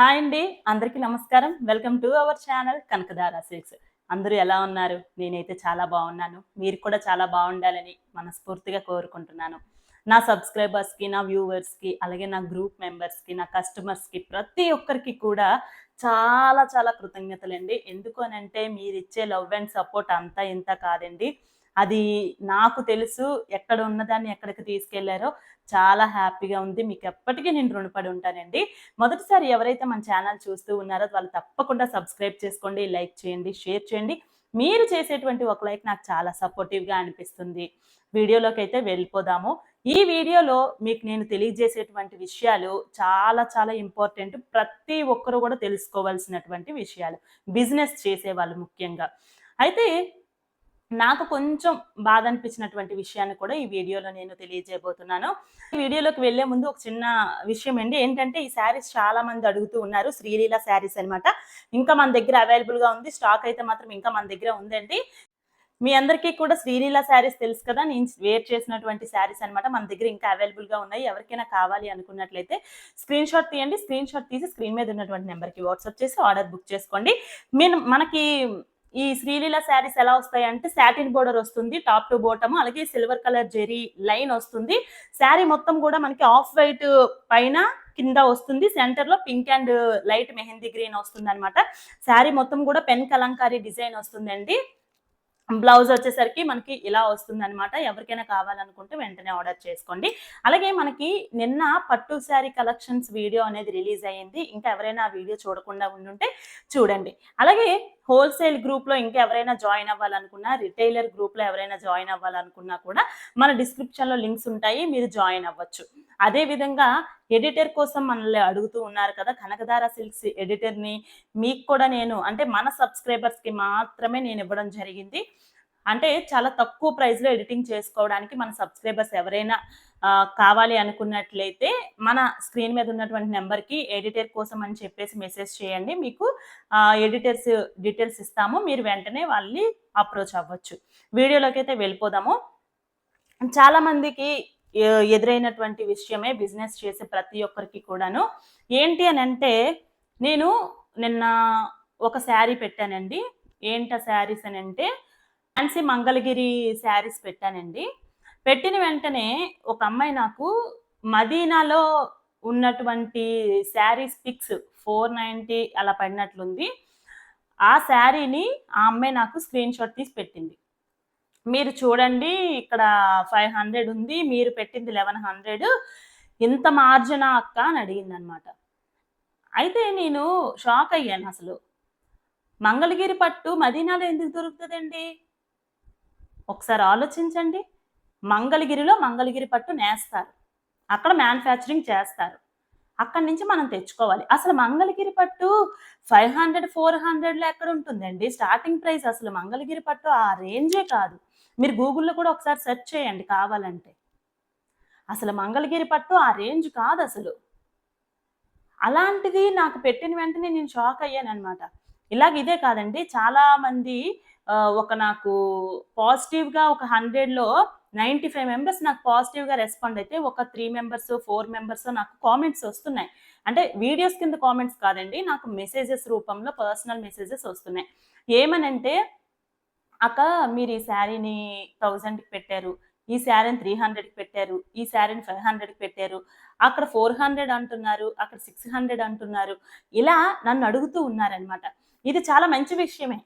Hi అండి అందరికీ నమస్కారం. Welcome to our channel Kanakadhara silks. అందరూ ఎలా ఉన్నారు? నేనైతే చాలా బాగున్నాను. మీరు కూడా చాలా బాగుండాలని మనస్ఫూర్తిగా కోరుకుంటున్నాను. నా సబ్స్క్రైబర్స్కి నా వ్యూవర్స్కి అలాగే నా గ్రూప్ మెంబర్స్కి నా కస్టమర్స్కి ప్రతి ఒక్కరికి కూడా చాలా చాలా కృతజ్ఞతలండి. ఎందుకు అని అంటే మీరు ఇచ్చే లవ్ అండ్ సపోర్ట్ అంతా ఇంత కాదండి. అది నాకు తెలుసు ఎక్కడ ఉన్నదాన్ని ఎక్కడికి తీసుకెళ్ళారో చాలా హ్యాపీగా ఉంది. మీకు ఎప్పటికీ నేను రుణపడి ఉంటానండి. మొదటిసారి ఎవరైతే మన ఛానల్ చూస్తూ ఉన్నారో వాళ్ళు తప్పకుండా సబ్స్క్రైబ్ చేసుకోండి లైక్ చేయండి షేర్ చేయండి. మీరు చేసేటువంటి ఒక లైక్ నాకు చాలా సపోర్టివ్గా అనిపిస్తుంది. వీడియోలోకి అయితే వెళ్ళిపోదాము. ఈ వీడియోలో మీకు నేను తెలియజేసేటువంటి విషయాలు చాలా చాలా ఇంపార్టెంట్. ప్రతి ఒక్కరు కూడా తెలుసుకోవాల్సినటువంటి విషయాలు. బిజినెస్ చేసేవాళ్ళు ముఖ్యంగా. అయితే నాకు కొంచెం బాధ అనిపించినటువంటి విషయాన్ని కూడా ఈ వీడియోలో నేను తెలియజేయబోతున్నాను. ఈ వీడియోలోకి వెళ్ళే ముందు ఒక చిన్న విషయం అండి. ఏంటంటే ఈ శారీస్ చాలా మంది అడుగుతూ ఉన్నారు. శ్రీలీల శారీస్ అనమాట ఇంకా మన దగ్గర అవైలబుల్గా ఉంది. స్టాక్ అయితే మాత్రం ఇంకా మన దగ్గర ఉందండి. మీ అందరికీ కూడా శ్రీలీల శారీస్ తెలుసు కదా? నేను వేర్ చేసినటువంటి శారీస్ అనమాట మన దగ్గర ఇంకా అవైలబుల్గా ఉన్నాయి. ఎవరికైనా కావాలి అనుకున్నట్లయితే స్క్రీన్ షాట్ తీయండి. స్క్రీన్ షాట్ తీసి స్క్రీన్ మీద ఉన్నటువంటి నెంబర్కి వాట్సాప్ చేసి ఆర్డర్ బుక్ చేసుకోండి. మీరు మనకి ఈ శ్రీలీల శారీస్ ఎలా వస్తాయి అంటే సాటిన్ బోర్డర్ వస్తుంది టాప్ టు బోటమ్ అలాగే సిల్వర్ కలర్ జెరీ లైన్ వస్తుంది. శారీ మొత్తం కూడా మనకి ఆఫ్ వైట్ పైన కింద వస్తుంది. సెంటర్లో pink and light mehndi green వస్తుంది అనమాట శారీ మొత్తం కూడా పెన్ కలంకారీ డిజైన్ వస్తుందండి. బ్లౌజ్ వచ్చేసరికి మనకి ఇలా వస్తుంది అనమాట ఎవరికైనా కావాలనుకుంటే వెంటనే ఆర్డర్ చేసుకోండి. అలాగే మనకి నిన్న పట్టు శారీ కలెక్షన్స్ వీడియో అనేది రిలీజ్ అయ్యింది. ఇంకా ఎవరైనా ఆ వీడియో చూడకుండా ఉండుంటే చూడండి. అలాగే హోల్సేల్ గ్రూప్లో ఇంకా ఎవరైనా జాయిన్ అవ్వాలనుకున్నా రిటైలర్ గ్రూప్లో ఎవరైనా జాయిన్ అవ్వాలనుకున్నా కూడా మన డిస్క్రిప్షన్లో లింక్స్ ఉంటాయి మీరు జాయిన్ అవ్వచ్చు. అదే విధంగా ఎడిటర్ కోసం మనల్ని అడుగుతూ ఉన్నారు కదా కనకదార సిల్క్స్ ఎడిటర్ని మీకు కూడా నేను అంటే మన సబ్స్క్రైబర్స్కి మాత్రమే నేను ఇవ్వడం జరిగింది. అంటే చాలా తక్కువ ప్రైస్లో ఎడిటింగ్ చేసుకోవడానికి మన సబ్స్క్రైబర్స్ ఎవరైనా కావాలి అనుకున్నట్లయితే మన స్క్రీన్ మీద ఉన్నటువంటి నెంబర్కి ఎడిటర్ కోసం అని చెప్పేసి మెసేజ్ చేయండి. మీకు ఎడిటర్స్ డీటెయిల్స్ ఇస్తాము. మీరు వెంటనే వాళ్ళని అప్రోచ్ అవ్వచ్చు. వీడియోలోకి అయితే వెళ్ళిపోదాము. చాలామందికి ఎదురైనటువంటి విషయమే బిజినెస్ చేసే ప్రతి ఒక్కరికి కూడాను. ఏంటి అని అంటే నేను నిన్న ఒక శారీ పెట్టానండి. ఏంట శారీస్ అని అంటే ఫ్యాన్సీ మంగళగిరి శారీస్ పెట్టానండి. పెట్టిన వెంటనే ఒక అమ్మాయి నాకు మదీనాలో ఉన్నటువంటి శారీస్ పిక్స్ ఫోర్ నైంటీ అలా పడినట్లుంది. ఆ శారీని ఆ అమ్మాయి నాకు స్క్రీన్ షాట్ తీసి పెట్టింది. మీరు చూడండి ఇక్కడ ఫైవ్ హండ్రెడ్ ఉంది మీరు పెట్టింది లెవెన్ హండ్రెడ్. ఇంత మార్జినా అక్క అని అడిగింది అనమాట అయితే నేను షాక్ అయ్యాను అసలు. మంగళగిరి పట్టు మదీనాలో ఎందుకు దొరుకుతుందండి? ఒకసారి ఆలోచించండి. మంగళగిరిలో మంగళగిరి పట్టు నేస్తారు. అక్కడ మ్యానుఫ్యాక్చరింగ్ చేస్తారు. అక్కడి నుంచి మనం తెచ్చుకోవాలి. అసలు మంగళగిరి పట్టు ఫైవ్ హండ్రెడ్ ఫోర్ హండ్రెడ్లో ఎక్కడ ఉంటుందండి? స్టార్టింగ్ ప్రైస్ అసలు మంగళగిరి పట్టు ఆ రేంజే కాదు. మీరు గూగుల్లో కూడా ఒకసారి సెర్చ్ చేయండి కావాలంటే. అసలు మంగళగిరి పట్టు ఆ రేంజ్ కాదు అసలు. అలాంటిది నాకు పెట్టిన వెంటనే నేను షాక్ అయ్యాను అనమాట ఇలాగ ఇదే కాదండి. చాలామంది ఒక నాకు పాజిటివ్గా ఒక హండ్రెడ్లో నైంటీ ఫైవ్ మెంబర్స్ నాకు పాజిటివ్గా రెస్పాండ్ అయితే ఒక త్రీ మెంబర్స్ ఫోర్ మెంబర్స్ నాకు కామెంట్స్ వస్తున్నాయి. అంటే వీడియోస్ కింద కామెంట్స్ కాదండి నాకు మెసేజెస్ రూపంలో పర్సనల్ మెసేజెస్ వస్తున్నాయి. ఏమనంటే అక్క మీరు ఈ శారీని థౌజండ్కి పెట్టారు ఈ శారీని త్రీ హండ్రెడ్కి పెట్టారు ఈ శారీని ఫైవ్ హండ్రెడ్కి పెట్టారు అక్కడ ఫోర్ హండ్రెడ్ అంటున్నారు అక్కడ సిక్స్ హండ్రెడ్ అంటున్నారు ఇలా నన్ను అడుగుతూ ఉన్నారనమాట ఇది చాలా మంచి విషయమే.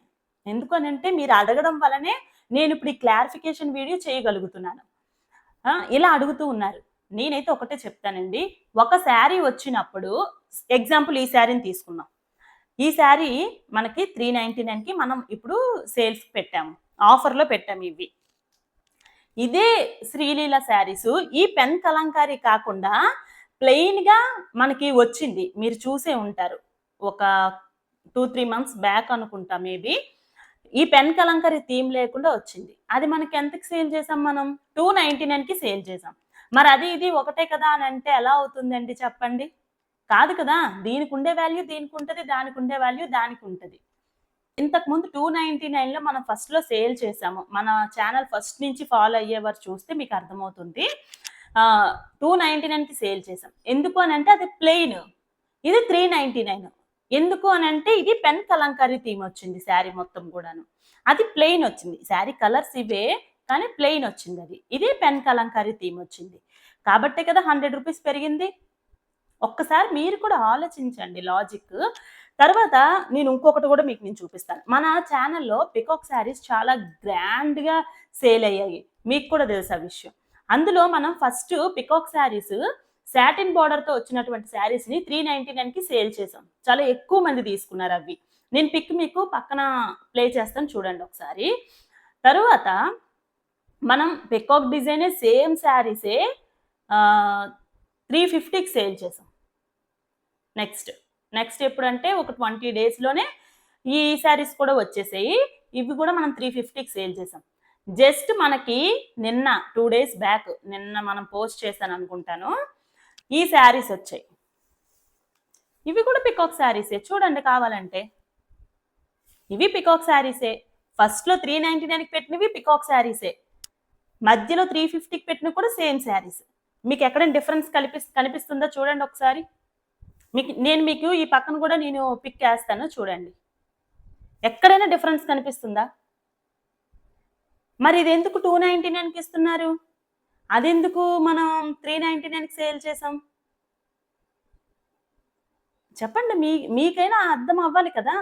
ఎందుకనంటే మీరు అడగడం వల్లనే నేను ఇప్పుడు ఈ క్లారిఫికేషన్ వీడియో చేయగలుగుతున్నాను. ఇలా అడుగుతూ ఉన్నారు. నేనైతే ఒకటే చెప్తానండి. ఒక శారీ వచ్చినప్పుడు ఎగ్జాంపుల్ ఈ శారీని తీసుకున్నాం ఈ శారీ మనకి త్రీ నైంటీ నైన్కి మనం ఇప్పుడు సేల్స్ పెట్టాము. ఆఫర్లో పెట్టాము ఇవి. ఇదే శ్రీలీల శారీస్. ఈ పెన్ కలంకారీ కాకుండా ప్లెయిన్గా మనకి వచ్చింది. మీరు చూసే ఉంటారు. ఒక టూ త్రీ మంత్స్ బ్యాక్ అనుకుంటా మేబీ. ఈ పెన్ కలంకరీ థీమ్ లేకుండా వచ్చింది. అది మనకి ఎంతకి సేల్ చేసాం మనం? టూ నైంటీ నైన్కి సేల్ చేసాం మరి అది ఇది ఒకటే కదా అని అంటే ఎలా అవుతుందండి చెప్పండి? కాదు కదా దీనికి ఉండే వాల్యూ దీనికి ఉంటుంది దానికి ఉండే వాల్యూ దానికి ఉంటుంది. ఇంతకుముందు టూ నైన్టీ నైన్లో మనం ఫస్ట్లో సేల్ చేసాము మన ఛానల్ ఫస్ట్ నుంచి ఫాలో అయ్యేవారు చూస్తే మీకు అర్థమవుతుంది. టూ నైంటీ నైన్కి సేల్ చేసాం ఎందుకు అని అంటే అది ప్లెయిన్. ఇది త్రీ నైంటీ నైన్. ఎందుకు అని అంటే ఇది పెన్ కలంకారీ థీమ్ వచ్చింది శారీ మొత్తం కూడాను. అది ప్లెయిన్ వచ్చింది. శారీ కలర్స్ ఇవే కానీ ప్లెయిన్ వచ్చింది అది. ఇది పెన్ కలంకారీ థీమ్ వచ్చింది. కాబట్టే కదా హండ్రెడ్ రూపీస్ పెరిగింది. ఒక్కసారి మీరు కూడా ఆలోచించండి లాజిక్. తర్వాత నేను ఇంకొకటి కూడా మీకు నేను చూపిస్తాను. మన ఛానల్లో పికాక్ శారీస్ చాలా గ్రాండ్గా సేల్ అయ్యాయి. మీకు కూడా తెలుసు ఆ విషయం. అందులో మనం ఫస్ట్ పికాక్ శారీస్ సాటిన్ బార్డర్తో వచ్చినటువంటి శారీస్ని త్రీ నైంటీ నైన్కి సేల్ చేసాం చాలా ఎక్కువ మంది తీసుకున్నారు అవి. నేను పిక్ మీకు పక్కన ప్లే చేస్తాను చూడండి ఒకసారి. తరువాత మనం పికాక్ డిజైనే సేమ్ శారీసే త్రీ ఫిఫ్టీకి సేల్ చేసాం నెక్స్ట్ నెక్స్ట్ ఎప్పుడంటే ఒక ట్వంటీ డేస్లోనే ఈ శారీస్ కూడా వచ్చేసాయి. ఇవి కూడా మనం త్రీ ఫిఫ్టీకి సేల్ చేసాం జస్ట్ మనకి నిన్న టూ డేస్ బ్యాక్ నిన్న మనం పోస్ట్ చేశాను అనుకుంటాను. ఈ శారీస్ వచ్చాయి. ఇవి కూడా పికాక్ శారీసే. చూడండి కావాలంటే. ఇవి పికాక్ శారీసే. ఫస్ట్లో త్రీ నైంటీ నైన్కి పెట్టినవి పికాక్ శారీసే. మధ్యలో త్రీ ఫిఫ్టీకి పెట్టినవి కూడా సేమ్ శారీస్. మీకు ఎక్కడైనా డిఫరెన్స్ కనిపి కనిపిస్తుందో చూడండి ఒకసారి. మీకు నేను మీకు ఈ పక్కన కూడా నేను పిక్ వేస్తాను చూడండి. ఎక్కడైనా డిఫరెన్స్ కనిపిస్తుందా? మరి ఇది ఎందుకు టూ నైంటీ నైన్కి ఇస్తున్నారు? అదెందుకు మనం త్రీ నైంటీ నైన్కి సేల్ చేసాం చెప్పండి మీ మీకైనా అర్థం అవ్వాలి కదా?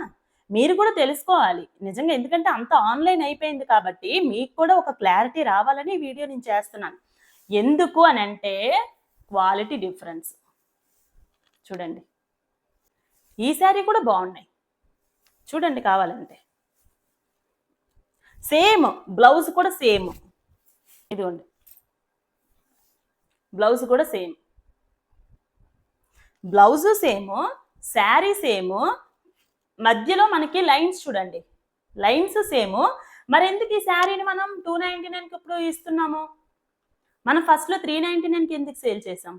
మీరు కూడా తెలుసుకోవాలి. నిజంగా ఎందుకంటే అంత ఆన్లైన్ అయిపోయింది కాబట్టి మీకు కూడా ఒక క్లారిటీ రావాలని వీడియో నేను చేస్తున్నాను. ఎందుకు అని అంటే క్వాలిటీ డిఫరెన్స్ చూడండి. ఈ శారీ కూడా బాగున్నాయి. చూడండి కావాలంటే. సేమ్ బ్లౌజ్ కూడా సేమ్ ఇదిగోండి. బ్లౌజ్ కూడా same. Blouse same sari same మధ్యలో మనకి లైన్స్ చూడండి. Lines same. మరి ఎందుకు ఈ శారీని మనం టూ నైంటీ నైన్కి ఇప్పుడు ఇస్తున్నాము? మనం ఫస్ట్లో త్రీ నైంటీ నైన్కి ఎందుకు సేల్ చేసాం?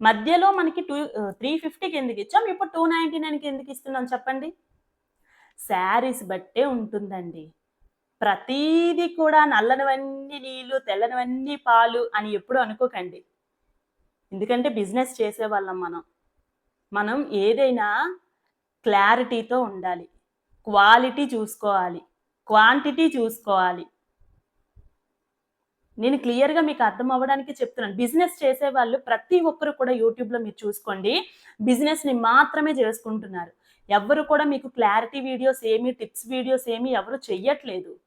మధ్యలో మనకి టూ త్రీ ఫిఫ్టీకి ఎందుకు ఇచ్చాం? ఇప్పుడు టూ నైంటీ నైన్కి ఎందుకు ఇస్తున్నాం చెప్పండి? శారీస్ బట్టే ఉంటుందండి. ప్రతీది కూడా నల్లనివన్నీ నీళ్ళు తెల్లనివన్నీ పాలు అని ఎప్పుడు అనుకోకండి. ఎందుకంటే బిజినెస్ చేసేవాళ్ళం మనం. మనం ఏదైనా క్లారిటీతో ఉండాలి. క్వాలిటీ చూసుకోవాలి. క్వాంటిటీ చూసుకోవాలి. నేను క్లియర్గా మీకు అర్థం అవ్వడానికి చెప్తున్నాను. బిజినెస్ చేసే వాళ్ళు ప్రతి ఒక్కరు కూడా యూట్యూబ్లో మీరు చూసుకోండి. బిజినెస్ని మాత్రమే చేసుకుంటున్నారు. ఎవరు కూడా మీకు క్లారిటీ వీడియోస్ ఏమి టిప్స్ వీడియోస్ ఏమి ఎవరు చెయ్యట్లేదు.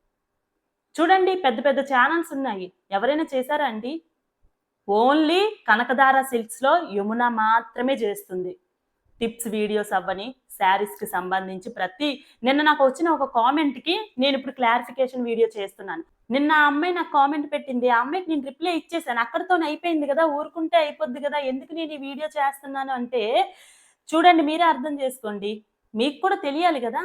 చూడండి పెద్ద పెద్ద ఛానల్స్ ఉన్నాయి. ఎవరైనా చేశారా అండి? ఓన్లీ కనకదార సిల్క్స్లో యమున మాత్రమే చేస్తుంది. టిప్స్ వీడియోస్ అవ్వని శారీస్కి సంబంధించి ప్రతి నిన్న నాకు వచ్చిన ఒక కామెంట్కి నేను ఇప్పుడు క్లారిఫికేషన్ వీడియో చేస్తున్నాను. నిన్న ఆ అమ్మాయి నాకు కామెంట్ పెట్టింది. ఆ అమ్మాయికి నేను రిప్లై ఇచ్చేసాను అక్కడితోనే అయిపోయింది కదా ఊరుకుంటే అయిపోద్ది కదా ఎందుకు నేను ఈ వీడియో చేస్తున్నాను అంటే చూడండి మీరే అర్థం చేసుకోండి. మీకు కూడా తెలియాలి కదా.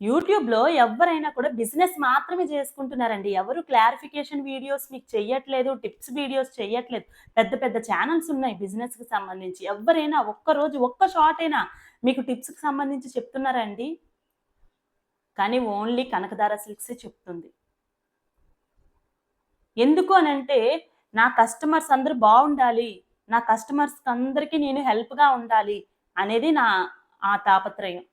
యూట్యూబ్లో ఎవరైనా కూడా బిజినెస్ మాత్రమే చేసుకుంటున్నారండి. ఎవరు క్లారిఫికేషన్ వీడియోస్ మీకు చెయ్యట్లేదు టిప్స్ వీడియోస్ చెయ్యట్లేదు. పెద్ద పెద్ద ఛానల్స్ ఉన్నాయి బిజినెస్కి సంబంధించి. ఎవరైనా ఒక్క రోజు ఒక్క షార్ట్ అయినా మీకు టిప్స్కి సంబంధించి చెప్తున్నారండి. కానీ ఓన్లీ కనకదార సిల్క్సే చెప్తుంది. ఎందుకు అని అంటే నా కస్టమర్స్ అందరూ బాగుండాలి నా కస్టమర్స్ అందరికీ నేను హెల్ప్గా ఉండాలి అనేది నా ఆ తాపత్రయం.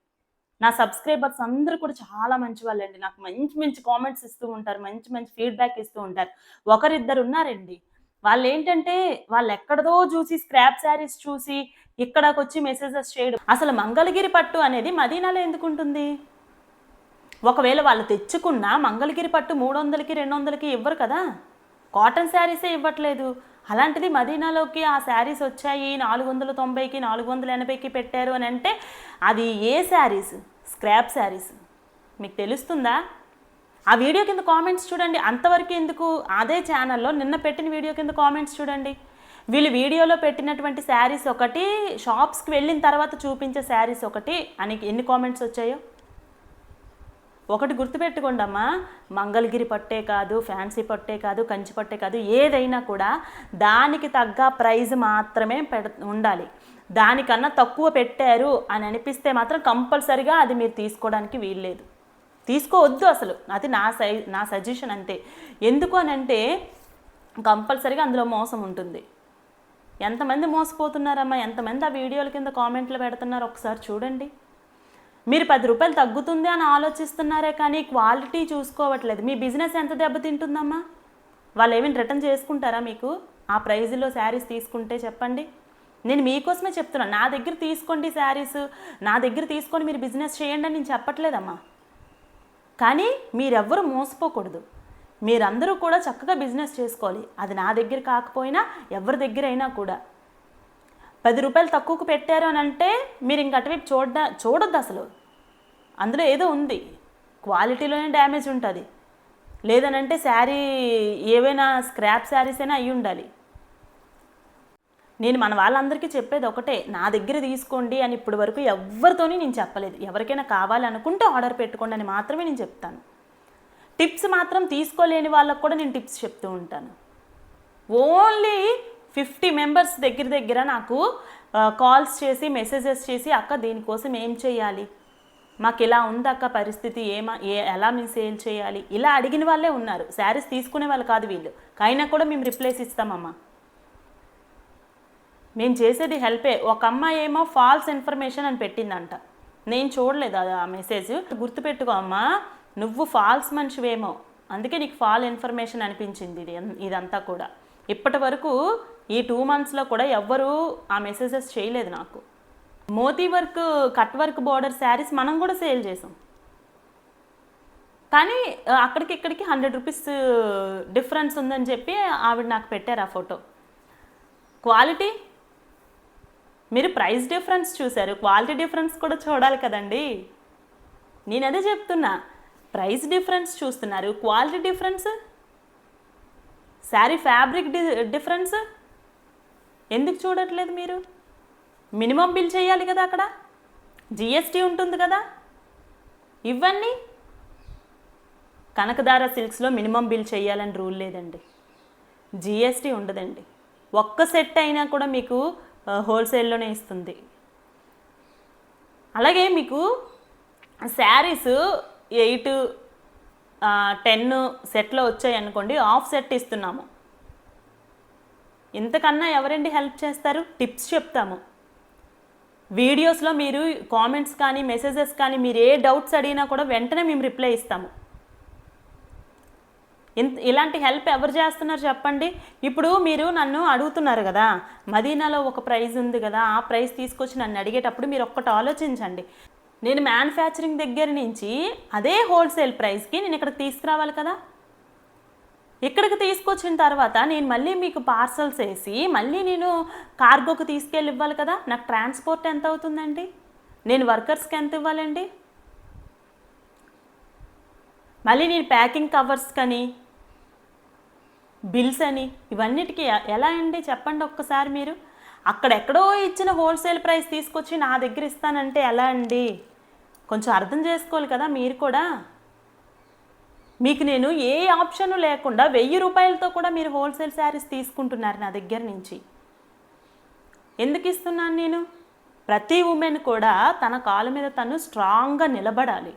నా సబ్స్క్రైబర్స్ అందరూ కూడా చాలా మంచి వాళ్ళండి నాకు మంచి మంచి కామెంట్స్ ఇస్తూ ఉంటారు మంచి మంచి ఫీడ్బ్యాక్ ఇస్తూ ఉంటారు. ఒకరిద్దరు ఉన్నారండి. వాళ్ళు ఏంటంటే వాళ్ళు ఎక్కడదో చూసి స్క్రాప్ శారీస్ చూసి ఇక్కడకు వచ్చి మెసేజెస్ చేయడం. అసలు మంగళగిరి పట్టు అనేది మదీనాలో ఎందుకు ఉంటుంది? ఒకవేళ వాళ్ళు తెచ్చుకున్న మంగళగిరి పట్టు మూడు వందలకి రెండు వందలకి ఇవ్వరు కదా? కాటన్ శారీసే ఇవ్వట్లేదు. అలాంటిది మదీనాలోకి ఆ శారీస్ వచ్చాయి నాలుగు వందల తొంభైకి నాలుగు వందల ఎనభైకి పెట్టారు అని అంటే అది ఏ శారీస్? స్క్రాప్ శారీస్. మీకు తెలుస్తుందా? ఆ వీడియో కింద కామెంట్స్ చూడండి. అంతవరకు ఎందుకు? అదే ఛానల్లో నిన్న పెట్టిన వీడియో కింద కామెంట్స్ చూడండి. వీళ్ళు వీడియోలో పెట్టినటువంటి శారీస్ ఒకటి షాప్స్కి వెళ్ళిన తర్వాత చూపించే శారీస్ ఒకటి అని ఎన్ని కామెంట్స్ వచ్చాయో? ఒకటి గుర్తుపెట్టుకోండి అమ్మా మంగళగిరి పట్టే కాదు ఫ్యాన్సీ పట్టే కాదు కంచి పట్టే కాదు ఏదైనా కూడా దానికి తగ్గ ప్రైజ్ మాత్రమే పెడ ఉండాలి. దానికన్నా తక్కువ పెట్టారు అని అనిపిస్తే మాత్రం కంపల్సరిగా అది మీరు తీసుకోవడానికి వీల్లేదు. తీసుకోవద్దు అసలు. అది నా సై నా సజెషన్ అంతే. ఎందుకు అని అంటే కంపల్సరిగా అందులో మోసం ఉంటుంది. ఎంతమంది మోసపోతున్నారమ్మా? ఎంతమంది ఆ వీడియోల కింద కామెంట్లు పెడుతున్నారు? ఒకసారి చూడండి. మీరు పది రూపాయలు తగ్గుతుంది అని ఆలోచిస్తున్నారే కానీ క్వాలిటీ చూసుకోవట్లేదు. మీ బిజినెస్ ఎంత దెబ్బతింటుందమ్మా? వాళ్ళు ఏమైనా రిటర్న్ చేసుకుంటారా మీకు? ఆ ప్రైజ్లో శారీస్ తీసుకుంటే చెప్పండి. నేను మీకోసమే చెప్తున్నాను నా దగ్గర తీసుకోండి శారీస్. నా దగ్గర తీసుకొని మీరు బిజినెస్ చేయండి అని నేను చెప్పట్లేదమ్మా. కానీ మీరెవ్వరు మోసపోకూడదు. మీరందరూ కూడా చక్కగా బిజినెస్ చేసుకోవాలి. అది నా దగ్గర కాకపోయినా ఎవరి దగ్గర అయినా కూడా. పది రూపాయలు తక్కువకు పెట్టారు అని అంటే మీరు ఇంక అటువైపు చూడ చూడొద్దు అసలు. అందులో ఏదో ఉంది. క్వాలిటీలోనే డ్యామేజ్ ఉంటుంది. లేదనంటే శారీ ఏవైనా స్క్రాప్ శారీస్ అయినా అయి ఉండాలి. నేను మన వాళ్ళందరికీ చెప్పేది ఒకటే నా దగ్గర తీసుకోండి అని ఇప్పటి వరకు ఎవరితోని నేను చెప్పలేదు. ఎవరికైనా కావాలనుకుంటే ఆర్డర్ పెట్టుకోండి అని మాత్రమే నేను చెప్తాను. టిప్స్ మాత్రం తీసుకోలేని వాళ్ళకు కూడా నేను టిప్స్ చెప్తూ ఉంటాను. ఓన్లీ ఫిఫ్టీ మెంబర్స్ దగ్గర దగ్గర నాకు కాల్స్ చేసి మెసేజెస్ చేసి అక్క దీనికోసం ఏం చేయాలి? మాకు ఇలా ఉంది అక్క పరిస్థితి? ఏమా ఏ ఎలా మేము సేల్ చేయాలి? ఇలా అడిగిన వాళ్ళే ఉన్నారు. శారీస్ తీసుకునే వాళ్ళు కాదు వీళ్ళు. అయినా కూడా మేము రిప్లేస్ ఇస్తామమ్మా. మేము చేసేది హెల్పే. ఒక అమ్మాయి ఏమో ఫాల్స్ ఇన్ఫర్మేషన్ అని పెట్టిందంట. నేను చూడలేదు ఆ మెసేజ్. గుర్తుపెట్టుకో అమ్మా నువ్వు ఫాల్స్ మనిషివేమో. అందుకే నీకు ఫాల్ ఇన్ఫర్మేషన్ అనిపించింది ఇది ఇదంతా కూడా. ఇప్పటి వరకు ఈ టూ మంత్స్లో కూడా ఎవ్వరూ ఆ మెసేజెస్ చేయలేదు నాకు. Moti work cut work border saris మనం కూడా సేల్ చేసాం. కానీ అక్కడికి ఇక్కడికి హండ్రెడ్ రూపీస్ డిఫరెన్స్ ఉందని చెప్పి ఆవిడ నాకు పెట్టారు ఆ ఫోటో క్వాలిటీ మీరు ప్రైస్ డిఫరెన్స్ చూశారు. క్వాలిటీ డిఫరెన్స్ కూడా చూడాలి కదండి. నేను అదే చెప్తున్నా. ప్రైస్ డిఫరెన్స్ చూస్తున్నారు. క్వాలిటీ డిఫరెన్స్ శారీ ఫ్యాబ్రిక్ డి డిఫరెన్స్? ఎందుకు చూడట్లేదు మీరు? మినిమం బిల్ చేయాలి కదా అక్కడ? జిఎస్టీ ఉంటుంది కదా? ఇవన్నీ కనకదార సిల్క్స్లో మినిమం బిల్ చేయాలని రూల్ లేదండి. జిఎస్టీ ఉండదండి. ఒక్క సెట్ అయినా కూడా మీకు హోల్సేల్లోనే ఇస్తుంది. అలాగే మీకు శారీస్ ఎయిట్ టెన్ సెట్లో వచ్చాయి అనుకోండి ఆఫ్ సెట్ ఇస్తున్నాము. ఇంతకన్నా ఎవరండి హెల్ప్ చేస్తారు? టిప్స్ చెప్తాము. వీడియోస్లో మీరు కామెంట్స్ కానీ మెసేజెస్ కానీ మీరు ఏ డౌట్స్ అడిగినా కూడా వెంటనే మేము రిప్లై ఇస్తాము. ఇంత ఇలాంటి హెల్ప్ ఎవరు చేస్తున్నారు చెప్పండి? ఇప్పుడు మీరు నన్ను అడుగుతున్నారు కదా మదీనాలో ఒక ప్రైజ్ ఉంది కదా ఆ ప్రైజ్ తీసుకొచ్చి నన్ను అడిగేటప్పుడు మీరు ఒక్కటి ఆలోచించండి. నేను మ్యానుఫ్యాక్చరింగ్ దగ్గర నుంచి అదే హోల్సేల్ ప్రైస్కి నేను ఇక్కడికి తీసుకురావాలి కదా. ఇక్కడికి తీసుకొచ్చిన తర్వాత నేను మళ్ళీ మీకు పార్సల్స్ వేసి మళ్ళీ నేను కార్గోకి తీసుకెళ్ళి ఇవ్వాలి కదా. నాకు ట్రాన్స్పోర్ట్ ఎంత అవుతుందండి? నేను వర్కర్స్కి ఎంత ఇవ్వాలండి? మళ్ళీ నేను ప్యాకింగ్ కవర్స్ కానీ బిల్స్ అని ఇవన్నిటికీ ఎలా అండి? చెప్పండి ఒక్కసారి మీరు. అక్కడెక్కడో ఇచ్చిన హోల్సేల్ ప్రైస్ తీసుకొచ్చి నా దగ్గర ఇస్తానంటే ఎలా అండి? కొంచెం అర్థం చేసుకోవాలి కదా మీరు కూడా. మీకు నేను ఏ ఆప్షన్ లేకుండా వెయ్యి రూపాయలతో కూడా మీరు హోల్సేల్ శారీస్ తీసుకుంటున్నారు నా దగ్గర నుంచి. ఎందుకు ఇస్తున్నాను నేను? ప్రతి ఉమెన్ కూడా తన కాళ్ళ మీద తను స్ట్రాంగ్గా నిలబడాలి.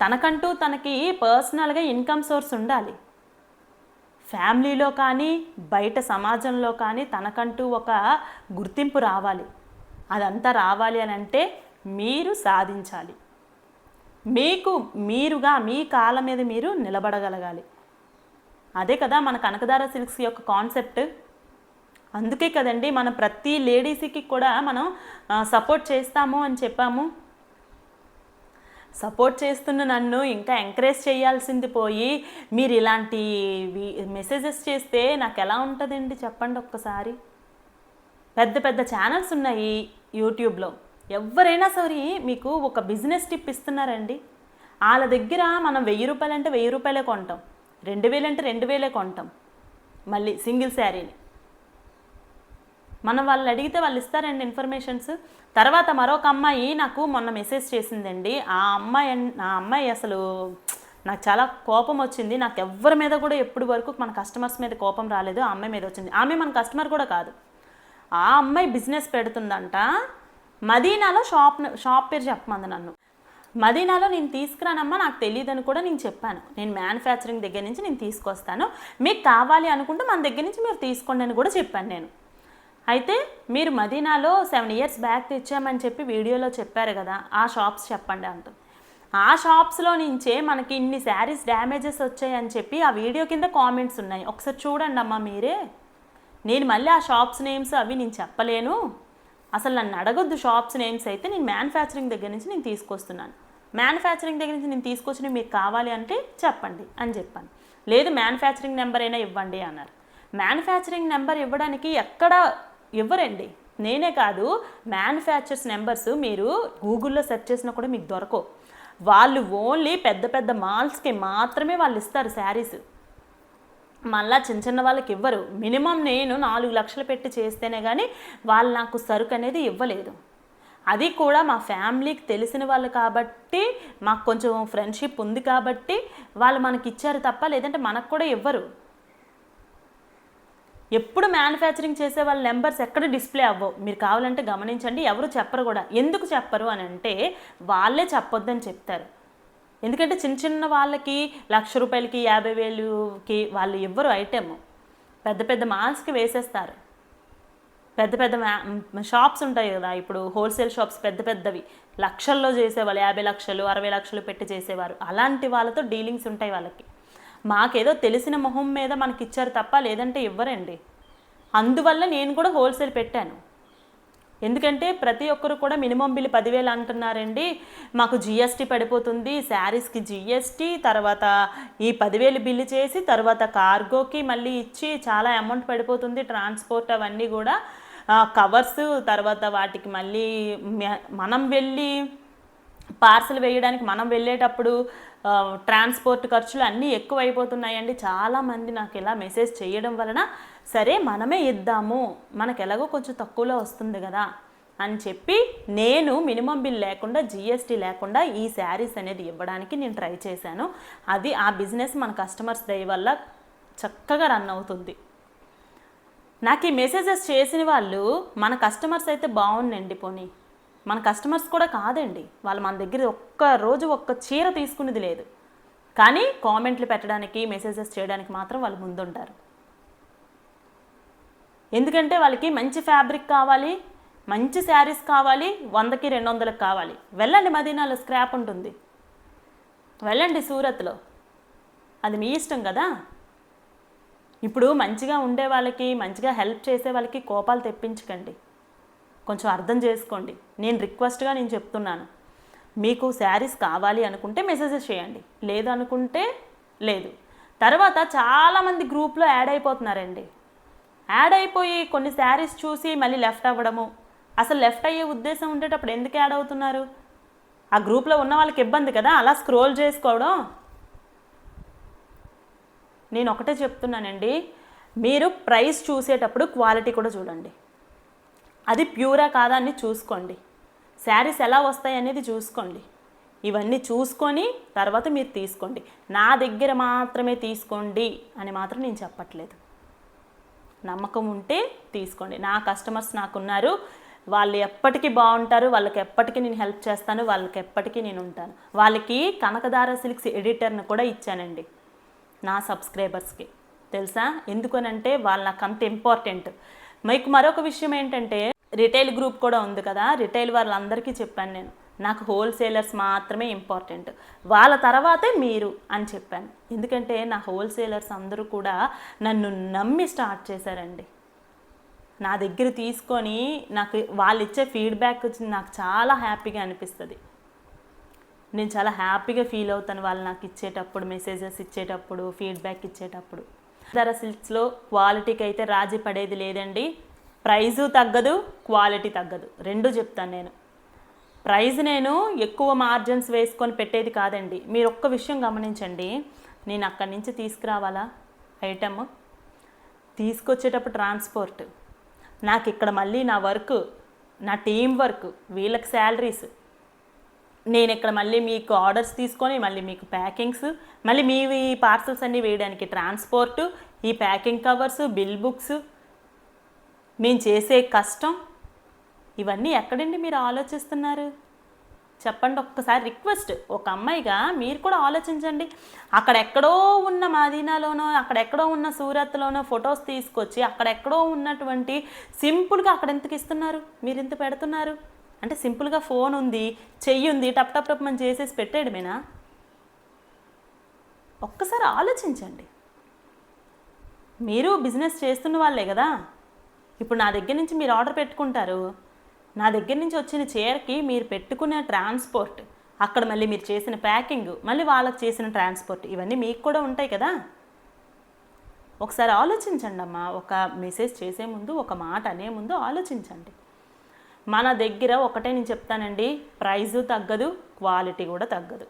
తనకంటూ తనకి పర్సనల్గా ఇన్కమ్ సోర్స్ ఉండాలి. ఫ్యామిలీలో కానీ బయట సమాజంలో కానీ తనకంటూ ఒక గుర్తింపు రావాలి. అదంతా రావాలి అని అంటే మీరు సాధించాలి. మీకు మీరుగా మీ కాళ్ళ మీద మీరు నిలబడగలగాలి. అదే కదా మన కనకదార సిల్క్స్ యొక్క కాన్సెప్ట్. అందుకే కదండి మనం ప్రతి లేడీస్కి కూడా మనం సపోర్ట్ చేస్తాము అని చెప్పాము. సపోర్ట్ చేస్తున్న నన్ను ఇంకా ఎంకరేజ్ చేయాల్సింది పోయి మీరు ఇలాంటి మెసేజెస్ చేస్తే నాకు ఎలా ఉంటుందండి చెప్పండి ఒక్కసారి? పెద్ద పెద్ద ఛానల్స్ ఉన్నాయి యూట్యూబ్లో. ఎవరైనా సరే మీకు ఒక బిజినెస్ టిప్ ఇస్తున్నారండి. వాళ్ళ దగ్గర మనం వెయ్యి రూపాయలు అంటే వెయ్యి రూపాయలే కొంటాం. రెండు వేలు అంటే రెండు వేలే కొంటాం. మళ్ళీ సింగిల్ శారీని. మనం వాళ్ళని అడిగితే వాళ్ళు ఇస్తారండి ఇన్ఫర్మేషన్స్. తర్వాత మరొక అమ్మాయి నాకు మొన్న మెసేజ్ చేసిందండి. ఆ అమ్మాయి ఆ అమ్మాయి అసలు నాకు చాలా కోపం వచ్చింది. నాకు ఎవరి మీద కూడా ఎప్పుడు వరకు మన కస్టమర్స్ మీద కోపం రాలేదు. ఆ అమ్మాయి మీద వచ్చింది. ఆమె మన కస్టమర్ కూడా కాదు. ఆ అమ్మాయి బిజినెస్ పెడుతుందంట. మదీనాలో షాప్ షాప్ పేరు చెప్పమంది నన్ను. మదీనాలో నేను తీసుకురానమ్మా నాకు తెలియదని కూడా నేను చెప్పాను. నేను మ్యానుఫ్యాక్చరింగ్ దగ్గర నుంచి నేను తీసుకొస్తాను. మీకు కావాలి అనుకుంటే మన దగ్గర నుంచి మీరు తీసుకోండి అని కూడా చెప్పాను నేను. అయితే మీరు మదీనాలో సెవెన్ ఇయర్స్ బ్యాక్ తెచ్చామని చెప్పి వీడియోలో చెప్పారు కదా ఆ షాప్స్ చెప్పండి అంత ఆ షాప్స్లో నుంచే మనకి ఇన్ని శారీస్ డ్యామేజెస్ వచ్చాయని చెప్పి ఆ వీడియో కింద కామెంట్స్ ఉన్నాయి. ఒకసారి చూడండి అమ్మా మీరే. నేను మళ్ళీ ఆ షాప్స్ నేమ్స్ అవి నేను చెప్పలేను. అసలు నన్ను అడగొద్దు షాప్స్ నేమ్స్ అయితే నేను మ్యానుఫ్యాక్చరింగ్ దగ్గర నుంచి నేను తీసుకొస్తున్నాను. మ్యానుఫ్యాక్చరింగ్ దగ్గర నుంచి నేను తీసుకొచ్చిన మీకు కావాలి అంటే చెప్పండి అని చెప్పాను. లేదు మ్యానుఫ్యాక్చరింగ్ నెంబర్ అయినా ఇవ్వండి అన్నారు. మ్యానుఫ్యాక్చరింగ్ నెంబర్ ఇవ్వడానికి ఎక్కడ ఇవ్వరండి. నేనే కాదు మ్యానుఫ్యాక్చర్స్ నెంబర్స్ మీరు గూగుల్లో సెర్చ్ చేసినా కూడా మీకు దొరకవు. వాళ్ళు ఓన్లీ పెద్ద పెద్ద మాల్స్కి మాత్రమే వాళ్ళు ఇస్తారు శారీస్ మళ్ళా చిన్న చిన్న వాళ్ళకి ఇవ్వరు. మినిమం నేను నాలుగు లక్షలు పెట్టి చేస్తేనే కానీ వాళ్ళు నాకు సరుకు అనేది ఇవ్వలేదు. అది కూడా మా ఫ్యామిలీకి తెలిసిన వాళ్ళు కాబట్టి మాకు కొంచెం ఫ్రెండ్షిప్ ఉంది కాబట్టి వాళ్ళు మనకి ఇచ్చారు తప్ప లేదంటే మనకు కూడా ఇవ్వరు. ఎప్పుడు మ్యానుఫ్యాక్చరింగ్ చేసే వాళ్ళ నెంబర్స్ ఎక్కడ డిస్ప్లే అవ్వవు. మీరు కావాలంటే గమనించండి ఎవరు చెప్పరు కూడా. ఎందుకు చెప్పరు అని అంటే వాళ్ళే చెప్పొద్దని చెప్తారు. ఎందుకంటే చిన్న చిన్న వాళ్ళకి లక్ష రూపాయలకి యాభై వేలుకి వాళ్ళు ఇవ్వరు ఐటెమ్ పెద్ద పెద్ద మాల్స్కి వేసేస్తారు. పెద్ద పెద్ద షాప్స్ ఉంటాయి కదా ఇప్పుడు హోల్సేల్ షాప్స్ పెద్ద పెద్దవి. లక్షల్లో చేసేవాళ్ళు యాభై లక్షలు అరవై లక్షలు పెట్టి చేసేవారు. అలాంటి వాళ్ళతో డీలింగ్స్ ఉంటాయి వాళ్ళకి. మాకేదో తెలిసిన మొహం మీద మనకి ఇచ్చారు తప్ప లేదంటే ఇవ్వరండి అందువల్ల నేను కూడా హోల్సేల్ పెట్టాను. ఎందుకంటే ప్రతి ఒక్కరు కూడా మినిమం బిల్ పదివేలు అంటున్నారండి. మాకు జిఎస్టీ పడిపోతుంది శారీస్కి జిఎస్టీ తర్వాత ఈ పదివేలు బిల్లు చేసి తర్వాత కార్గోకి మళ్ళీ ఇచ్చి చాలా అమౌంట్ పడిపోతుంది ట్రాన్స్పోర్ట్ అవన్నీ కూడా. కవర్స్ తర్వాత వాటికి మళ్ళీ మనం వెళ్ళి పార్సల్ వేయడానికి మనం వెళ్ళేటప్పుడు ట్రాన్స్పోర్ట్ ఖర్చులు అన్నీ ఎక్కువైపోతున్నాయండి. చాలామంది నాకు ఇలా మెసేజ్ చేయడం వలన సరే మనమే ఇద్దాము మనకు ఎలాగో కొంచెం తక్కువలో వస్తుంది కదా అని చెప్పి నేను మినిమం బిల్ లేకుండా జిఎస్టీ లేకుండా ఈ శారీస్ అనేది ఇవ్వడానికి నేను ట్రై చేశాను. అది ఆ బిజినెస్ మన కస్టమర్స్ దయ వల్ల చక్కగా రన్ అవుతుంది. నాకు ఈ మెసేజెస్ చేసిన వాళ్ళు మన కస్టమర్స్ అయితే బాగుండండి పోనీ. మన కస్టమర్స్ కూడా కాదండి. వాళ్ళు మన దగ్గర ఒక్క రోజు ఒక్క చీర తీసుకునేది లేదు. కానీ కామెంట్లు పెట్టడానికి మెసేజెస్ చేయడానికి మాత్రం వాళ్ళు ముందుంటారు. ఎందుకంటే వాళ్ళకి మంచి ఫ్యాబ్రిక్ కావాలి మంచి శారీస్ కావాలి వందకి రెండు వందలకు కావాలి. వెళ్ళండి మదీనాలో స్క్రాప్ ఉంటుంది. వెళ్ళండి సూరత్లో. అది మీ ఇష్టం కదా? ఇప్పుడు మంచిగా ఉండే వాళ్ళకి మంచిగా హెల్ప్ చేసే వాళ్ళకి కోపాలు తెప్పించకండి. కొంచెం అర్థం చేసుకోండి. నేను రిక్వెస్ట్గా నేను చెప్తున్నాను. మీకు శారీస్ కావాలి అనుకుంటే మెసేజెస్ చేయండి. లేదు అనుకుంటే లేదు. తర్వాత చాలామంది గ్రూప్లో యాడ్ అయిపోతున్నారండి. యాడ్ అయిపోయి కొన్ని శారీస్ చూసి మళ్ళీ లెఫ్ట్ అవ్వడము. అసలు లెఫ్ట్ అయ్యే ఉద్దేశం ఉండేటప్పుడు ఎందుకు యాడ్ అవుతున్నారు? ఆ గ్రూప్లో ఉన్న వాళ్ళకి ఇబ్బంది కదా? అలా స్క్రోల్ చేసుకోవడం. నేను ఒకటే చెప్తున్నానండి. మీరు ప్రైస్ చూసేటప్పుడు క్వాలిటీ కూడా చూడండి. అది ప్యూరా కాదా అని చూసుకోండి. శారీస్ ఎలా వస్తాయి అనేది చూసుకోండి. ఇవన్నీ చూసుకొని తర్వాత మీరు తీసుకోండి. నా దగ్గర మాత్రమే తీసుకోండి అని మాత్రం నేను చెప్పట్లేదు. నమ్మకం ఉంటే తీసుకోండి. నా కస్టమర్స్ నాకున్నారు. వాళ్ళు ఎప్పటికీ బాగుంటారు వాళ్ళకి ఎప్పటికీ నేను హెల్ప్ చేస్తాను వాళ్ళకి ఎప్పటికీ నేను ఉంటాను. వాళ్ళకి కనకదార సిల్క్స్ ఎడిటర్ని కూడా ఇచ్చానండి నా సబ్స్క్రైబర్స్కి. తెలుసా? ఎందుకనంటే వాళ్ళు నాకు అంత ఇంపార్టెంట్. మీకు మరొక విషయం ఏంటంటే రిటైల్ గ్రూప్ కూడా ఉంది కదా రిటైల్ వాళ్ళందరికీ చెప్పాను నేను. నాకు హోల్సేలర్స్ మాత్రమే ఇంపార్టెంట్. వాళ్ళ తర్వాతే మీరు అని చెప్పాను. ఎందుకంటే నా హోల్సేలర్స్ అందరూ కూడా నన్ను నమ్మి స్టార్ట్ చేశారండి. నా దగ్గర తీసుకొని నాకు వాళ్ళు ఇచ్చే ఫీడ్బ్యాక్ నాకు చాలా హ్యాపీగా అనిపిస్తుంది. నేను చాలా హ్యాపీగా ఫీల్ అవుతాను వాళ్ళు నాకు ఇచ్చేటప్పుడు మెసేజెస్ ఇచ్చేటప్పుడు ఫీడ్బ్యాక్ ఇచ్చేటప్పుడు. ధర సిల్క్స్లో క్వాలిటీకి అయితే రాజీ పడేది లేదండి. ప్రైజు తగ్గదు క్వాలిటీ తగ్గదు. రెండు చెప్తాను నేను. ప్రైస్ నేను ఎక్కువ మార్జిన్స్ వేసుకొని పెట్టేది కాదండి. మీరు ఒక్క విషయం గమనించండి. నేను అక్కడి నుంచి తీసుకురావాలా? ఐటమ్? తీసుకొచ్చేటప్పుడు ట్రాన్స్పోర్ట్. నాకు ఇక్కడ మళ్ళీ నా వర్క్ నా టీం వర్క్ వీళ్ళకి శాలరీస్. నేను ఇక్కడ మళ్ళీ మీకు ఆర్డర్స్ తీసుకొని మళ్ళీ మీకు ప్యాకింగ్స్ మళ్ళీ మీ ఈ పార్సల్స్ అన్నీ వేయడానికి ట్రాన్స్పోర్ట్ ఈ ప్యాకింగ్ కవర్స్ బిల్ బుక్స్ మేము చేసే కష్టం ఇవన్నీ ఎక్కడండి మీరు ఆలోచిస్తున్నారు? చెప్పండి ఒక్కసారి రిక్వెస్ట్. ఒక అమ్మాయిగా మీరు కూడా ఆలోచించండి. అక్కడెక్కడో ఉన్న మదీనాలోనో అక్కడెక్కడో ఉన్న సూరత్లోనో ఫొటోస్ తీసుకొచ్చి అక్కడెక్కడో ఉన్నటువంటి సింపుల్గా అక్కడ ఎందుకు ఇస్తున్నారు? మీరు ఇంత పెడుతున్నారు? అంటే సింపుల్గా ఫోన్ ఉంది చెయ్యి ఉంది టప్ టప్ టప్ మనం చేసేసి పెట్టేయడమేనా? ఒక్కసారి ఆలోచించండి. మీరు బిజినెస్ చేస్తున్న వాళ్ళే కదా? ఇప్పుడు నా దగ్గర నుంచి మీరు ఆర్డర్ పెట్టుకుంటారు. నా దగ్గర నుంచి వచ్చిన చీరకి మీరు పెట్టుకునే ట్రాన్స్పోర్ట్ అక్కడ మళ్ళీ మీరు చేసిన ప్యాకింగ్ మళ్ళీ వాళ్ళకి చేసిన ట్రాన్స్పోర్ట్ ఇవన్నీ మీకు కూడా ఉంటాయి కదా? ఒకసారి ఆలోచించండి అమ్మా. ఒక మెసేజ్ చేసే ముందు ఒక మాట అనే ముందు ఆలోచించండి. మన దగ్గర ఒకటే నేను చెప్తానండి ప్రైజు తగ్గదు క్వాలిటీ కూడా తగ్గదు.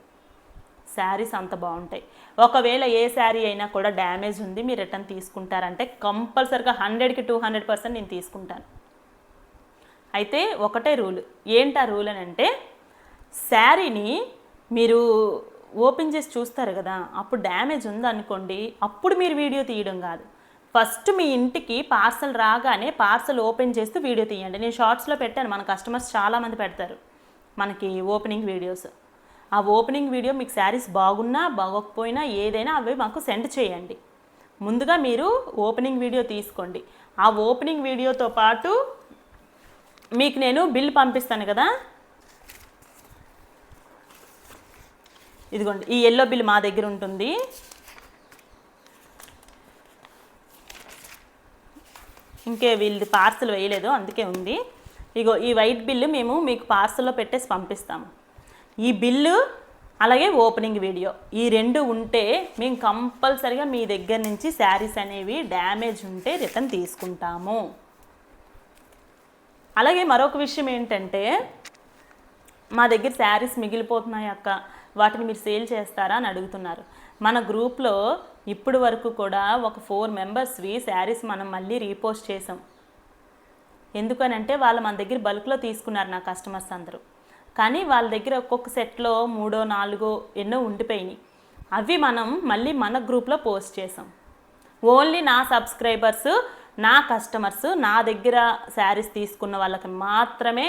శారీస్ అంత బాగుంటాయి. ఒకవేళ ఏ శారీ అయినా కూడా డ్యామేజ్ ఉంది మీరు రిటర్న్ తీసుకుంటారంటే కంపల్సరిగా హండ్రెడ్కి టూ హండ్రెడ్ పర్సెంట్ నేను తీసుకుంటాను. అయితే ఒకటే రూల్. ఏంటి ఆ రూల్ అని అంటే శారీని మీరు ఓపెన్ చేసి చూస్తారు కదా అప్పుడు డ్యామేజ్ ఉందనుకోండి అప్పుడు మీరు వీడియో తీయడం కాదు. ఫస్ట్ మీ ఇంటికి పార్సల్ రాగానే పార్సల్ ఓపెన్ చేస్తూ వీడియో తీయండి. నేను షార్ట్స్లో పెట్టాను మన కస్టమర్స్ చాలామంది పెడతారు మనకి ఓపెనింగ్ వీడియోస్. ఆ ఓపెనింగ్ వీడియో మీకు శారీస్ బాగున్నా బాగోకపోయినా ఏదైనా అవి మాకు సెండ్ చేయండి. ముందుగా మీరు ఓపెనింగ్ వీడియో తీసుకోండి. ఆ ఓపెనింగ్ వీడియోతో పాటు మీకు నేను బిల్ పంపిస్తాను కదా? ఇదిగోండి ఈ ఎల్లో బిల్ మా దగ్గర ఉంటుంది. ఇంకే వీళ్ళది పార్సల్ వేయలేదు అందుకే ఉంది. ఇగో ఈ వైట్ బిల్లు మేము మీకు పార్సల్లో పెట్టేసి పంపిస్తాము ఈ బిల్లు అలాగే ఓపెనింగ్ వీడియో. ఈ రెండు ఉంటే మేము కంపల్సరిగా మీ దగ్గర నుంచి శారీస్ అనేవి డ్యామేజ్ ఉంటే రిటర్న్ తీసుకుంటాము. అలాగే మరొక విషయం ఏంటంటే మా దగ్గర శారీస్ మిగిలిపోతున్నాయి అక్క. వాటిని మీరు సేల్ చేస్తారా అని అడుగుతున్నారు. మన గ్రూప్లో ఇప్పుడు వరకు కూడా ఒక ఫోర్ మెంబర్స్వి శారీస్ మనం మళ్ళీ రీపోస్ట్ చేసాం. ఎందుకనంటే వాళ్ళు మన దగ్గర బల్క్లో తీసుకున్నారు నా కస్టమర్స్ అందరూ. కానీ వాళ్ళ దగ్గర ఒక్కొక్క సెట్లో మూడో నాలుగో ఎన్నో ఉండిపోయినాయి. అవి మనం మళ్ళీ మన గ్రూప్లో పోస్ట్ చేసాం. ఓన్లీ నా సబ్స్క్రైబర్స్ నా కస్టమర్స్ నా దగ్గర శారీస్ తీసుకున్న వాళ్ళకి మాత్రమే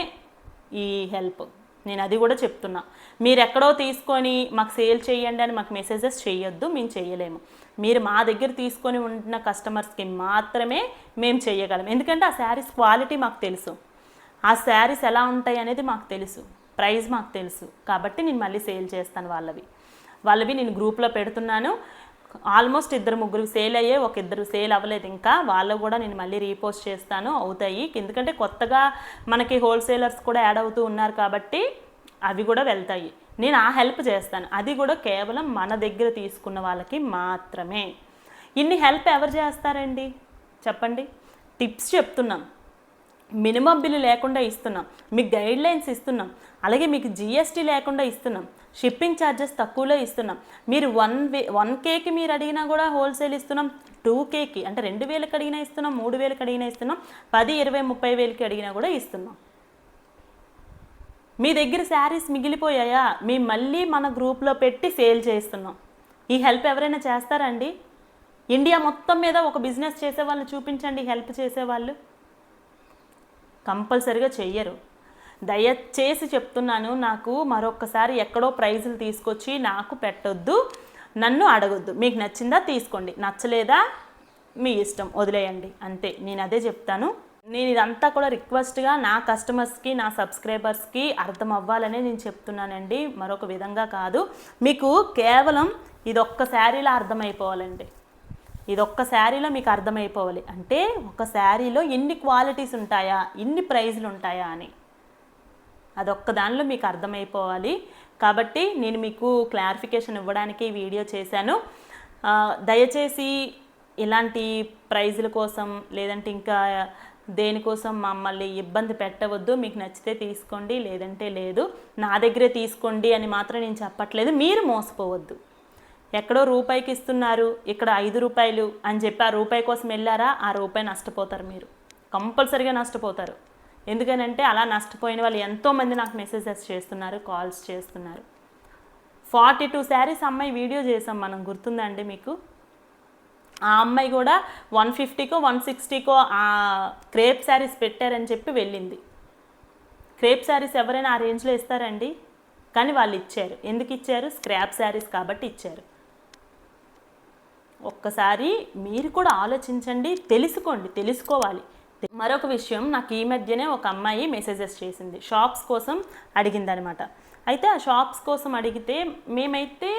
ఈ హెల్ప్. నేను అది కూడా చెప్తున్నా. మీరు ఎక్కడో తీసుకొని మాకు సేల్ చేయండి అని మాకు మెసేజెస్ చేయొద్దు మేము చేయలేము. మీరు మా దగ్గర తీసుకొని ఉంటున్న కస్టమర్స్కి మాత్రమే మేము చేయగలం. ఎందుకంటే ఆ శారీస్ క్వాలిటీ మాకు తెలుసు. ఆ శారీస్ ఎలా ఉంటాయి అనేది మాకు తెలుసు. ప్రైస్ మాకు తెలుసు. కాబట్టి నేను మళ్ళీ సేల్ చేస్తాను వాళ్ళవి. వాళ్ళవి నేను గ్రూప్లో పెడుతున్నాను. ఆల్మోస్ట్ ఇద్దరు ముగ్గురు సేల్ అయ్యే ఒక ఇద్దరు సేల్ అవ్వలేదు ఇంకా. వాళ్ళు కూడా నేను మళ్ళీ రీపోస్ట్ చేస్తాను అవుతాయి. ఎందుకంటే కొత్తగా మనకి హోల్సేలర్స్ కూడా యాడ్ అవుతూ ఉన్నారు కాబట్టి అవి కూడా వెళ్తాయి. నేను ఆ హెల్ప్ చేస్తాను. అది కూడా కేవలం మన దగ్గర తీసుకున్న వాళ్ళకి మాత్రమే. ఇన్ని హెల్ప్ ఎవరు చేస్తారండి? చెప్పండి. టిప్స్ చెప్తున్నాం. మినిమం బిల్లు లేకుండా ఇస్తున్నాం. మీకు గైడ్ లైన్స్ ఇస్తున్నాం. అలాగే మీకు జిఎస్టీ లేకుండా ఇస్తున్నాం. షిప్పింగ్ ఛార్జెస్ తక్కువలో ఇస్తున్నాం. మీరు వన్ వే వన్ కేకి మీరు అడిగినా కూడా హోల్సేల్ ఇస్తున్నాం. టూ కేకి అంటే రెండు వేలకు అడిగినా ఇస్తున్నాం మూడు వేలకు అడిగినా ఇస్తున్నాం పది ఇరవై ముప్పై వేలకి అడిగినా కూడా ఇస్తున్నాం. మీ దగ్గర శారీస్ మిగిలిపోయాయా? మేము మళ్ళీ మన గ్రూప్లో పెట్టి సేల్ చేస్తున్నాం. ఈ హెల్ప్ ఎవరైనా చేస్తారండి ఇండియా మొత్తం మీద ఒక బిజినెస్ చేసేవాళ్ళు చూపించండి హెల్ప్ చేసేవాళ్ళు. కంపల్సరిగా చెయ్యరు. దయచేసి చెప్తున్నాను నాకు మరొకసారి ఎక్కడో ప్రైజులు తీసుకొచ్చి నాకు పెట్టొద్దు నన్ను అడగొద్దు. మీకు నచ్చిందా తీసుకోండి. నచ్చలేదా? మీ ఇష్టం. వదిలేయండి. అంతే. నేను అదే చెప్తాను. నేను ఇదంతా కూడా రిక్వెస్ట్గా నా కస్టమర్స్కి నా సబ్స్క్రైబర్స్కి అర్థం అవ్వాలనే నేను చెప్తున్నానండి. మరొక విధంగా కాదు. మీకు కేవలం ఇది ఒక్క శారీలో అర్థమైపోవాలండి. ఇది ఒక్క శారీలో మీకు అర్థమైపోవాలి. అంటే ఒక శారీలో ఎన్ని క్వాలిటీస్ ఉంటాయా ఎన్ని ప్రైజ్లు ఉంటాయా అని. అదొక్క దానిలో మీకు అర్థమైపోవాలి. కాబట్టి నేను మీకు క్లారిఫికేషన్ ఇవ్వడానికి వీడియో చేశాను. దయచేసి ఇలాంటి ప్రైజుల కోసం లేదంటే ఇంకా దేనికోసం మమ్మల్ని ఇబ్బంది పెట్టవద్దు. మీకు నచ్చితే తీసుకోండి లేదంటే లేదు. నా దగ్గరే తీసుకోండి అని మాత్రం నేను చెప్పట్లేదు. మీరు మోసపోవద్దు. ఎక్కడో రూపాయికి ఇస్తున్నారు ఇక్కడ ఐదు రూపాయలు అని చెప్పి ఆ రూపాయి కోసం వెళ్ళారా? ఆ రూపాయి నష్టపోతారు మీరు. కంపల్సరీగా నష్టపోతారు. ఎందుకనంటే అలా నష్టపోయిన వాళ్ళు ఎంతోమంది నాకు మెసేజెస్ చేస్తున్నారు కాల్స్ చేస్తున్నారు. ఫార్టీ టూ శారీస్ అమ్మాయి వీడియో చేసాం మనం గుర్తుందండి మీకు? ఆ అమ్మాయి కూడా వన్ ఫిఫ్టీకో వన్ సిక్స్టీకో ఆ క్రేప్ శారీస్ పెట్టారని చెప్పి వెళ్ళింది. క్రేప్ శారీస్ ఎవరైనా ఆ రేంజ్లో ఇస్తారండి? కానీ వాళ్ళు ఇచ్చారు. ఎందుకు ఇచ్చారు? స్క్రాప్ శారీస్ కాబట్టి ఇచ్చారు. ఒక్కసారి మీరు కూడా ఆలోచించండి తెలుసుకోండి తెలుసుకోవాలి. మరొక విషయం నాకు ఈ మధ్యనే ఒక అమ్మాయి మెసేజెస్ చేసింది. షాప్స్ కోసం అడిగిందనమాట. అయితే ఆ షాప్స్ కోసం అడిగితే మేమైతే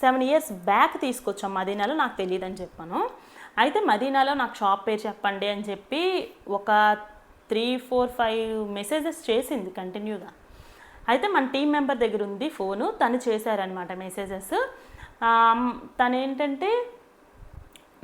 సెవెన్ ఇయర్స్ బ్యాక్ తీసుకొచ్చాం మదీనాలో నాకు తెలియదని చెప్పాను. అయితే మదీనాలో నాకు షాప్ పేరు చెప్పండి అని చెప్పి ఒక త్రీ ఫోర్ ఫైవ్ మెసేజెస్ చేసింది కంటిన్యూగా అయితే మన టీం మెంబర్ దగ్గర ఉంది ఫోను తను చేశారనమాట మెసేజెస్ తను ఏంటంటే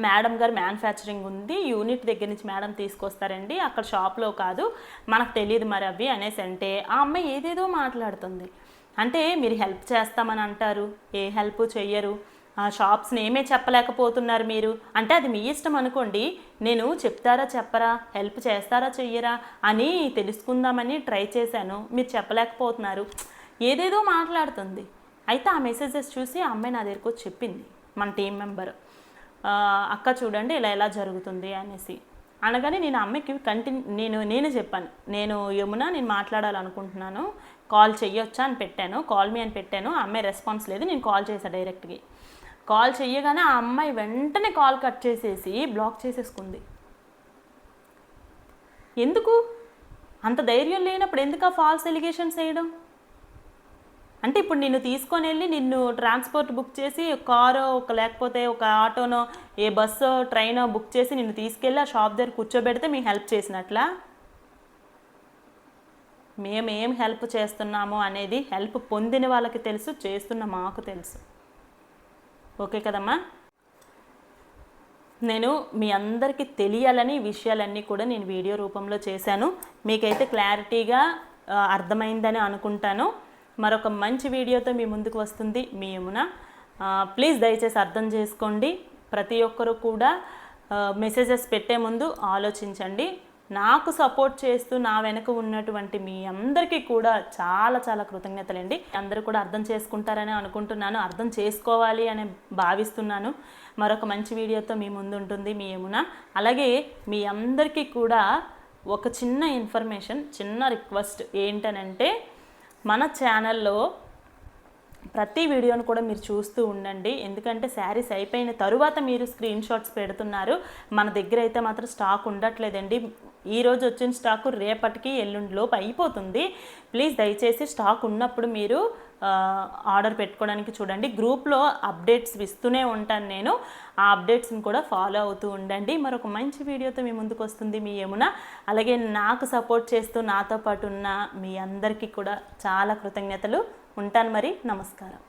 మేడం గారు మ్యానుఫ్యాక్చరింగ్ ఉంది యూనిట్ దగ్గర నుంచి మేడం తీసుకొస్తారండి. అక్కడ షాప్లో కాదు మనకు తెలియదు మరి అవి అనేసి అంటే ఆ అమ్మాయి ఏదేదో మాట్లాడుతుంది. అంటే మీరు హెల్ప్ చేస్తామని అంటారు ఏ హెల్ప్ చెయ్యరు? ఆ షాప్స్ని ఏమే చెప్పలేకపోతున్నారు మీరు. అంటే అది మీ ఇష్టం అనుకోండి నేను చెప్తారా చెప్పరా హెల్ప్ చేస్తారా చెయ్యరా అని తెలుసుకుందామని ట్రై చేశాను. మీరు చెప్పలేకపోతున్నారు. ఏదేదో మాట్లాడుతుంది. అయితే ఆ మెసేజెస్ చూసి ఆ అమ్మాయి నా దగ్గరకు చెప్పింది మన టీం మెంబర్. అక్క చూడండి ఇలా ఎలా జరుగుతుంది అనేసి. అనగానే నేను అమ్మకి అమ్మాయికి కంటిన్యూ నేను నేనే చెప్పాను. నేను యమున నేను మాట్లాడాలనుకుంటున్నాను. కాల్ చెయ్యొచ్చా అని పెట్టాను. కాల్ మీ అని పెట్టాను. అమ్మాయి రెస్పాన్స్ లేదు. నేను కాల్ చేశాను డైరెక్ట్గా. కాల్ చెయ్యగానే ఆ అమ్మాయి వెంటనే కాల్ కట్ చేసేసి బ్లాక్ చేసేసుకుంది. ఎందుకు? అంత ధైర్యం లేనప్పుడు ఎందుకు ఆ ఫాల్స్ ఎలిగేషన్స్ వేయడం? అంటే ఇప్పుడు నిన్ను తీసుకొని వెళ్ళి నిన్ను ట్రాన్స్పోర్ట్ బుక్ చేసి కారు ఒక లేకపోతే ఒక ఆటోనో ఏ బస్సో ట్రైనో బుక్ చేసి నిన్ను తీసుకెళ్ళి ఆ షాప్ దగ్గర కూర్చోబెడితే మీకు హెల్ప్ చేసినట్లా? మేము ఏం హెల్ప్ చేస్తున్నాము అనేది హెల్ప్ పొందిన వాళ్ళకి తెలుసు చేస్తున్న మాకు తెలుసు. ఓకే కదమ్మా? నేను మీ అందరికీ తెలియాలని విషయాలన్నీ కూడా నేను వీడియో రూపంలో చేశాను. మీకైతే క్లారిటీగా అర్థమైందని అనుకుంటాను. మరొక మంచి వీడియోతో మీ ముందుకు వస్తుంది మీ యమున. ప్లీజ్ దయచేసి అర్థం చేసుకోండి. ప్రతి ఒక్కరు కూడా మెసేజెస్ పెట్టే ముందు ఆలోచించండి. నాకు సపోర్ట్ చేస్తూ నా వెనక ఉన్నటువంటి మీ అందరికీ కూడా చాలా చాలా కృతజ్ఞతలండి అందరూ కూడా అర్థం చేసుకుంటారని అనుకుంటున్నాను. అర్థం చేసుకోవాలి అని భావిస్తున్నాను. మరొక మంచి వీడియోతో మీ ముందు ఉంటుంది మీ యమున. అలాగే మీ అందరికీ కూడా ఒక చిన్న ఇన్ఫర్మేషన్ చిన్న రిక్వెస్ట్ ఏంటనంటే మన ఛానల్లో ప్రతి వీడియోను కూడా మీరు చూస్తూ ఉండండి. ఎందుకంటే శారీస్ అయిపోయిన తరువాత మీరు స్క్రీన్ షాట్స్ పెడుతున్నారు. మన దగ్గర అయితే మాత్రం స్టాక్ ఉండట్లేదండి. ఈ రోజు వచ్చిన స్టాకు రేపటికి ఎల్లుండి లోపు అయిపోతుంది. ప్లీజ్ దయచేసి స్టాక్ ఉన్నప్పుడు మీరు ఆర్డర్ పెట్టుకోవడానికి చూడండి. గ్రూప్లో అప్డేట్స్ ఇస్తూనే ఉంటాను నేను. ఆ అప్డేట్స్ని కూడా ఫాలో అవుతూ ఉండండి. మరొక మంచి వీడియోతో మీ ముందుకు వస్తుంది మీ యమున. అలాగే నాకు సపోర్ట్ చేస్తూ నాతో పాటు ఉన్న మీ అందరికీ కూడా చాలా కృతజ్ఞతలు. ఉంటాను మరి. నమస్కారం.